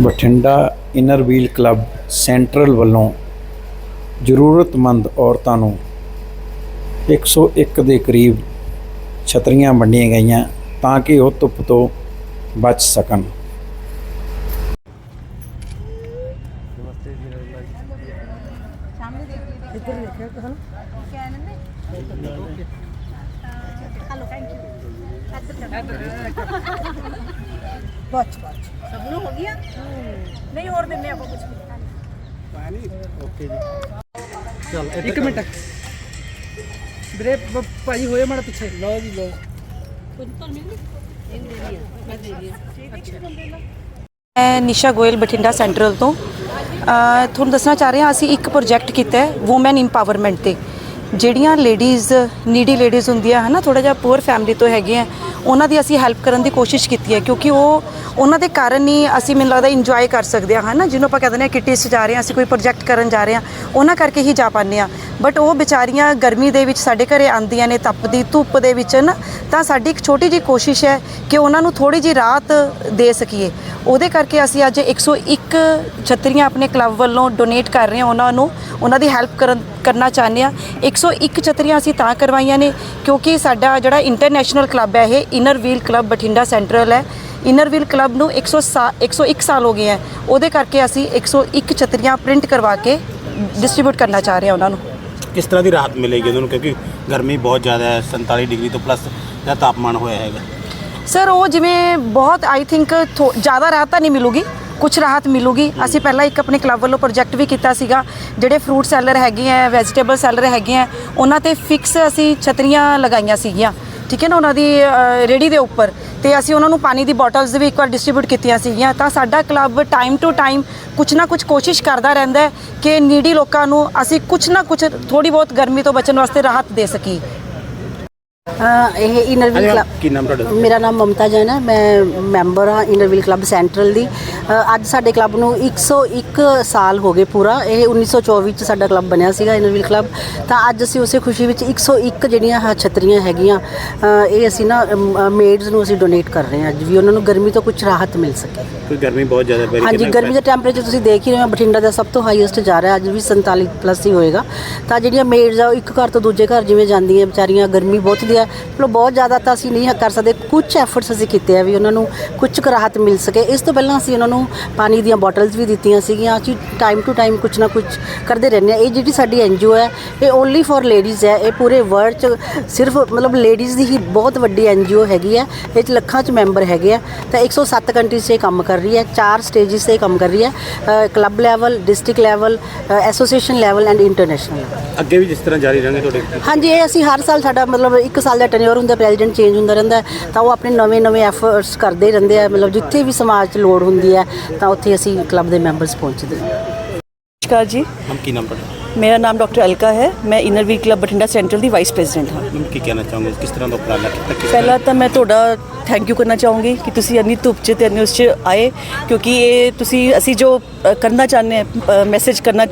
Bathinda inner wheel club central ਵੱਲੋਂ ਜ਼ਰੂਰਤਮੰਦ ਔਰਤਾਂ ਨੂੰ 101 ਦੇ ਕਰੀਬ ਛਤਰੀਆਂ ਵੰਡੀਆਂ ਗਈਆਂ ਤਾਂ ਕਿ ਉਹ ਧੁੱਪ ਤੋਂ ਬਚ ਸਕਣ। ਹਲੋ ਥੈਂਕ ਯੂ ਬੱਚ ਬੱਚ ਸਭ ਨੂੰ ਹੋ ਗਿਆ ਨਹੀਂ ਹੋਰ ਦਿੰਨੇ ਆਪਾਂ ਕੁਝ ਇੱਕ ਮਿੰਟ। ਵੀਰੇ ਭਾਜੀ ਹੋਏ ਮਾੜਾ ਪਿੱਛੇ। ਲਓ ਜੀ ਲਓ। ਮੈਂ ਨਿਸ਼ਾ ਗੋਇਲ ਬਠਿੰਡਾ ਸੈਂਟਰਲ ਤੋਂ। ਤੁਹਾਨੂੰ ਦੱਸਣਾ ਚਾਹ ਰਹੇ ਹਾਂ ਅਸੀਂ ਇੱਕ ਪ੍ਰੋਜੈਕਟ ਕੀਤਾ ਹੈ ਔਮਨ ਇੰਪਾਵਰਮੈਂਟ ਤੇ। ਜਿਹੜੀਆਂ ਲੇਡੀਜ਼ ਨੀਡੀ ਲੇਡੀਜ਼ ਹੁੰਦੀਆਂ ਹੈ ਨਾ ਥੋੜਾ ਜਿਹਾ ਪੂਅਰ ਫੈਮਿਲੀ ਤੋਂ ਹੈਗੀਆਂ ਉਹਨਾਂ ਦੀ ਅਸੀਂ ਹੈਲਪ ਕਰਨ ਦੀ ਕੋਸ਼ਿਸ਼ ਕੀਤੀ ਹੈ ਕਿਉਂਕਿ ਉਹ ਉਹਨਾਂ ਦੇ ਕਾਰਨ ਹੀ ਅਸੀਂ ਮੈਨੂੰ ਲੱਗਦਾ ਇੰਜੋਏ ਕਰ ਸਕਦੇ ਹਾਂ ਹੈ ਨਾ ਜਿਹਨੂੰ ਆਪਾਂ ਕਹਿੰਦੇ ਨੇ ਕਿਟੀਸ 'ਚ ਜਾ ਰਹੇ ਹਾਂ, ਅਸੀਂ ਕੋਈ ਪ੍ਰੋਜੈਕਟ ਕਰਨ ਜਾ ਰਹੇ ਹਾਂ, ਉਹਨਾਂ ਕਰਕੇ ਹੀ ਜਾ ਪਾਉਂਦੇ ਹਾਂ। ਬਟ ਉਹ ਵਿਚਾਰੀਆਂ ਗਰਮੀ ਦੇ ਵਿੱਚ ਸਾਡੇ ਘਰੇ ਆਉਂਦੀਆਂ ਨੇ, ਤਪਦੀ, ਧੁੱਪ ਦੇ ਵਿੱਚ ਨਾ ਤਾਂ ਸਾਡੀ ਇੱਕ ਛੋਟੀ ਜਿਹੀ ਕੋਸ਼ਿਸ਼ ਹੈ ਕਿ ਉਹਨਾਂ ਨੂੰ ਥੋੜੀ ਜਿਹੀ ਰਾਹਤ ਦੇ ਸਕੀਏ। ਉਹਦੇ ਕਰਕੇ ਅਸੀਂ ਅੱਜ 101 ਛਤਰੀਆਂ ਆਪਣੇ ਕਲੱਬ ਵੱਲੋਂ ਡੋਨੇਟ ਕਰ ਰਹੇ ਹਾਂ ਉਹਨਾਂ ਨੂੰ। ਉਹਨਾਂ ਦੀ ਹੈਲਪ ਕਰਨ, ਕਰਨਾ ਚਾਹੁੰਦੇ ਹਾਂ। 101 ਛਤਰੀਆਂ ਅਸੀਂ ਤਾਂ ਕਰਵਾਈਆਂ ਨੇ, ਕਿਉਂਕਿ ਸਾਡਾ ਜਿਹੜਾ ਇੰਟਰਨੈਸ਼ਨਲ ਕਲੱਬ ਹੈ, ਇਹ Inner Wheel club Bathinda central ਹੈ। ਇਨਰ ਵੀਲ ਕਲੱਬ ਨੂੰ 100 ਸਾ- 101 ਸਾਲ ਹੋ ਗਏ ਹੈ। ਉਹਦੇ ਕਰਕੇ ਅਸੀਂ 101 ਛਤਰੀਆਂ ਪ੍ਰਿੰਟ ਕਰਵਾ ਕੇ ਡਿਸਟ੍ਰੀਬਿਊਟ ਕਰਨਾ ਚਾਹ ਰਹੇ ਹਾਂ ਉਹਨਾਂ ਨੂੰ। ਕਿਸ ਤਰ੍ਹਾਂ ਦੀ ਰਾਹਤ ਮਿਲੇਗੀ ਉਹਨਾਂ ਨੂੰ? ਕਿਉਂਕਿ ਗਰਮੀ ਬਹੁਤ ਜ਼ਿਆਦਾ ਹੈ 47 ਡਿਗਰੀ ਤੋਂ ਪਲੱਸ ਦਾ ਤਾਪਮਾਨ ਹੋਇਆ ਹੈਗਾ। ਸਰ ਉਹ ਜਿਵੇਂ ਬਹੁਤ ਆਈ ਥਿੰਕ ਜ਼ਿਆਦਾ ਰਾਹਤ ਤਾਂ ਨਹੀਂ ਮਿਲੂਗੀ ਕੁਝ ਰਾਹਤ ਮਿਲੂਗੀ। ਅਸੀਂ ਪਹਿਲਾਂ ਇੱਕ ਆਪਣੇ ਕਲੱਬ ਵੱਲੋਂ ਪ੍ਰੋਜੈਕਟ ਵੀ ਕੀਤਾ ਸੀਗਾ ਜਿਹੜੇ ਫਰੂਟ ਸੈਲਰ ਹੈਗੇ ਆ ਵੈਜੀਟੇਬਲ ਸੈਲਰ ਹੈਗੇ ਆ ਉਹਨਾਂ ਤੇ ਫਿਕਸ ਅਸੀਂ ਛਤਰੀਆਂ ਲਗਾਈਆਂ ਸੀਗੀਆਂ। ਠੀਕ ਹੈ ਨਾ, ਉਹਨਾਂ ਦੀ ਰੇੜੀ ਦੇ ਉੱਪਰ। ਤੇ ਅਸੀਂ ਉਹਨਾਂ ਨੂੰ ਪਾਣੀ ਦੀ ਬੋਟਲਸ ਵੀ ਇੱਕ ਵਾਰ ਡਿਸਟ੍ਰੀਬਿਊਟ ਕੀਤੀਆਂ ਸੀਗੀਆਂ ਤਾਂ ਸਾਡਾ ਕਲੱਬ ਟਾਈਮ ਟੂ ਟਾਈਮ ਕੁਛ ਨਾ ਕੁਛ ਕੋਸ਼ਿਸ਼ ਕਰਦਾ ਰਹਿੰਦਾ ਹੈ ਕਿ ਨੀਡੀ ਲੋਕਾਂ ਨੂੰ ਅਸੀਂ ਕੁਛ ਨਾ ਕੁਛ ਥੋੜੀ ਬਹੁਤ ਗਰਮੀ ਤੋਂ ਬਚਣ ਵਾਸਤੇ ਰਾਹਤ ਦੇ ਸਕੀਏ। ਅ, ਇਹ ਇਨਰਵਿਲ ਕਲੱਬ ਕੀ ਨਾਮ ਤੁਹਾਡਾ? ਮੇਰਾ ਨਾਮ ਮਮਤਾ ਜੈਨ ਹੈ ਮੈਂ ਮੈਂਬਰ ਹਾਂ ਇਨਰਵਿਲ ਕਲੱਬ ਸੈਂਟਰਲ ਦੀ। ਅੱਜ ਸਾਡੇ ਕਲੱਬ ਨੂੰ 101 ਸਾਲ ਹੋ ਗਏ ਪੂਰਾ। ਇਹ 1924 ਚ ਸਾਡਾ ਕਲੱਬ ਬਣਿਆ ਸੀਗਾ ਇਨਰਵਿਲ ਕਲੱਬ ਤਾਂ ਅੱਜ ਅਸੀਂ ਉਸੇ ਖੁਸ਼ੀ ਵਿੱਚ 101 ਜਿਹੜੀਆਂ ਆਹ ਛਤਰੀਆਂ ਹੈਗੀਆਂ ਇਹ ਅਸੀਂ ਨਾ ਮੇਡਸ ਨੂੰ ਅਸੀਂ ਡੋਨੇਟ ਕਰ ਰਹੇ ਹਾਂ ਅੱਜ ਵੀ। ਉਹਨਾਂ ਨੂੰ ਗਰਮੀ ਤੋਂ ਕੁਝ ਰਾਹਤ ਮਿਲ ਸਕੇ। ਕੋਈ ਗਰਮੀ ਬਹੁਤ ਜ਼ਿਆਦਾ ਪੈ ਰਹੀ ਹਾਂਜੀ ਗਰਮੀ ਦਾ ਟੈਂਪਰੇਚਰ ਤੁਸੀਂ ਦੇਖ ਹੀ ਰਹੇ ਹੋ ਬਠਿੰਡਾ ਦਾ ਸਭ ਤੋਂ ਹਾਈਐਸਟ ਜਾ ਰਿਹਾ ਅੱਜ ਵੀ 47 ਪਲੱਸ ਹੀ ਹੋਏਗਾ। ਤਾਂ ਜਿਹੜੀਆਂ ਮੇਡਸ ਆ ਉਹ ਇੱਕ ਘਰ ਤੋਂ ਦੂਜੇ ਘਰ ਜਿਵੇਂ ਜਾਂਦੀਆਂ ਵਿਚਾਰੀਆਂ ਗਰਮੀ ਬਹੁਤ ਦੀ ਹੈ। ਮਤਲਬ ਬਹੁਤ ਜ਼ਿਆਦਾ ਤਾਂ ਅਸੀਂ ਨਹੀਂ ਕਰ ਸਕਦੇ। ਕੁਝ ਐਫਰਟਸ ਅਸੀਂ ਕੀਤੇ ਆ ਵੀ ਉਹਨਾਂ ਨੂੰ ਕੁਝ ਰਾਹਤ ਮਿਲ ਸਕੇ। ਇਸ ਤੋਂ ਪਹਿਲਾਂ ਅਸੀਂ ਉਹਨਾਂ ਨੂੰ ਪਾਣੀ ਦੀਆਂ ਬੋਟਲਸ ਵੀ ਦਿੱਤੀਆਂ ਸੀਗੀਆਂ। ਅਸੀਂ ਟਾਈਮ ਟੂ ਟਾਈਮ ਕੁਝ ਨਾ ਕੁਝ ਕਰਦੇ ਰਹਿੰਦੇ ਆ ਇਹ ਜਿਹੜੀ ਸਾਡੀ ਐਨਜੀਓ ਹੈ ਇਹ ਓਨਲੀ ਫॉर ਲੇਡੀਜ਼ ਹੈ। ਇਹ ਪੂਰੇ ਵਰਲਡ 'ਚ ਸਿਰਫ ਮਤਲਬ ਲੇਡੀਜ਼ ਦੀ ਹੀ ਬਹੁਤ ਵੱਡੀ ਐਨਜੀਓ ਹੈਗੀ ਹੈ। ਇਹ 'ਚ ਲੱਖਾਂ 'ਚ ਮੈਂਬਰ ਹੈਗੇ ਆ। ਤਾਂ 107 ਕੰਟਰੀਜ਼ 'ਚ ਇਹ ਕੰਮ ਕਰ ਰਹੀ ਹੈ। ਚਾਰ ਸਟੇਜਿਸ 'ਤੇ ਕੰਮ ਕਰ ਰਹੀ ਹੈ। Club level district level association level and international ਅੱਗੇ ਵੀ ਜਿਸ ਤਰ੍ਹਾਂ ਜਾਰੀ ਰਹਿਣਗੇ ਤੁਹਾਡੇ ਹਾਂਜੀ ਇਹ ਅਸੀਂ ਹਰ ਸਾਲ ਸਾਡਾ ਮਤਲਬ ਇੱਕ ਸਾਲ ਦਾ ਟੈਨਿਓਰ ਹੁੰਦਾ ਪ੍ਰੈਜ਼ੀਡੈਂਟ ਚੇਂਜ ਹੁੰਦਾ ਰਹਿੰਦਾ ਤਾਂ ਉਹ ਆਪਣੇ ਨਵੇਂ ਨਵੇਂ ਐਫਰਟਸ ਕਰਦੇ ਰਹਿੰਦੇ ਆ ਮਤਲਬ ਜਿੱਥੇ ਵੀ ਸਮਾਜ 'ਚ ਲੋੜ ਹੁੰਦੀ ਹੈ, ਤਾਂ ਉੱਥੇ ਅਸੀਂ ਕਲੱਬ ਦੇ ਮੈਂਬਰਸ ਪਹੁੰਚਦੇ ਹਾਂ। ਨਮਸਕਾਰ ਜੀ। ਹਮ ਕੀ ਨਾਮ ਤੁਹਾਡਾ? ਮੇਰਾ ਨਾਮ ਡਾਕਟਰ ਅਲਕਾ ਹੈ। ਮੈਂ inner wheel club Bathinda central ਦੀ ਵਾਈਸ ਪ੍ਰੈਜ਼ੀਡੈਂਟ ਹਾਂ। ਮੈਮ ਕੀ ਕਹਿਣਾ ਚਾਹੋਗੇ? ਕਿਸ ਤਰ੍ਹਾਂ ਦਾ ਉਪਰਾਲਾ ਕੀਤਾ ਕਿਸ ਪਹਿਲਾਂ ਤਾਂ ਮੈਂ ਤੁਹਾਡਾ ਥੈਂਕ ਯੂ ਕਰਨਾ ਚਾਹੂੰਗੀ ਕਿ ਤੁਸੀਂ ਇੰਨੀ ਧੁੱਪ 'ਚ ਤੇ ਇੰਨੀ ਉਸ 'ਚ ਆਏ ਕਿਉਂਕਿ ਇਹ ਤੁਸੀਂ ਅਸੀਂ ਜੋ ਅ, ਕਰਨਾ ਚਾਹੁੰਦੇ ਹਾਂ ਮੈਸੇਜ ਕਰਨਾ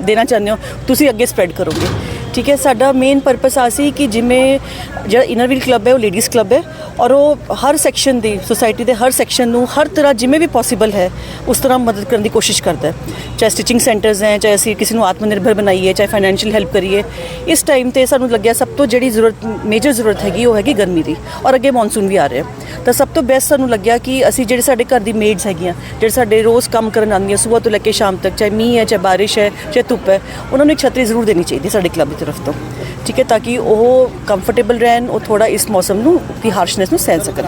ਦੇਣਾ ਚਾਹੁੰਦੇ ਹੋ ਤੁਸੀਂ ਅੱਗੇ ਸਪਰੈਡ ਕਰੋਗੇ। ਠੀਕ ਹੈ ਸਾਡਾ ਮੇਨ ਪਰਪਸ ਆ ਸੀ ਕਿ ਜਿਵੇਂ ਜਿਹੜਾ ਇਨਰ ਵੀਲ ਕਲੱਬ ਹੈ ਉਹ ਲੇਡੀਜ਼ ਕਲੱਬ ਹੈ ਔਰ ਉਹ ਹਰ ਸੈਕਸ਼ਨ ਦੀ ਸੁਸਾਇਟੀ ਦੇ ਹਰ ਸੈਕਸ਼ਨ ਨੂੰ ਹਰ ਤਰ੍ਹਾਂ ਜਿਵੇਂ ਵੀ ਪੋਸੀਬਲ ਹੈ, ਉਸ ਤਰ੍ਹਾਂ ਮਦਦ ਕਰਨ ਦੀ ਕੋਸ਼ਿਸ਼ ਕਰਦਾ ਹੈ। ਚਾਹੇ ਸਟਿਚਿੰਗ ਸੈਂਟਰਸ ਹੈ, ਚਾਹੇ ਅਸੀਂ ਕਿਸੇ ਨੂੰ ਆਤਮ ਨਿਰਭਰ ਬਣਾਈਏ, ਚਾਹੇ ਫਾਈਨੈਂਸ਼ੀਅਲ ਹੈਲਪ ਕਰੀਏ, ਇਸ ਟਾਈਮ ਤੇ ਸਾਨੂੰ ਲੱਗਿਆ ਸਭ ਤੋਂ ਜਿਹੜੀ ਜ਼ਰੂਰਤ ਮੇਜਰ ਜ਼ਰੂਰਤ ਹੈਗੀ, ਉਹ ਹੈਗੀ ਗਰਮੀ ਦੀ ਔਰ ਅੱਗੇ ਮੌਨਸੂਨ ਵੀ ਆ ਰਿਹਾ ਤਾਂ ਸਭ ਤੋਂ ਬੈਸਟ ਸਾਨੂੰ ਲੱਗਿਆ ਕਿ ਅਸੀਂ ਜਿਹੜੇ ਸਾਡੇ ਘਰ ਦੀ ਮੇਡਸ ਹੈਗੀਆਂ, ਜਿਹੜੇ ਸਾਡੇ ਰੋਜ਼ ਕੰਮ ਕਰਨ ਆਉਂਦੀਆਂ, ਸਵੇਰ ਤੋਂ ਲੈ ਕੇ ਸ਼ਾਮ ਤੱਕ, ਚਾਹੇ ਮੀਂਹ ਹੈ, ਚਾਹੇ ਬਾਰਿਸ਼ ਹੈ, ਚਾਹੇ ਧੁੱਪ ਹੈ, ਉਹਨਾਂ ਨੂੰ ਇੱਕ ਛਤਰੀ ਜ਼ਰੂਰ ਦੇਣੀ ਚਾਹੀਦੀ ਸਾਡੇ ਕਲੱਬ ਦੀ ਤਰਫ ਤੋਂ। ਠੀਕ ਹੈ, ਤਾਂ ਕਿ ਉਹ ਕੰਫਰਟੇਬਲ ਰਹਿਣ, ਉਹ ਥੋੜਾ ਇਸ ਮੌਸਮ ਨੂੰ ਦੀ ਹਾਰਸ਼ਨੈਸ ਨੂੰ ਸਹਿ ਸਕਣ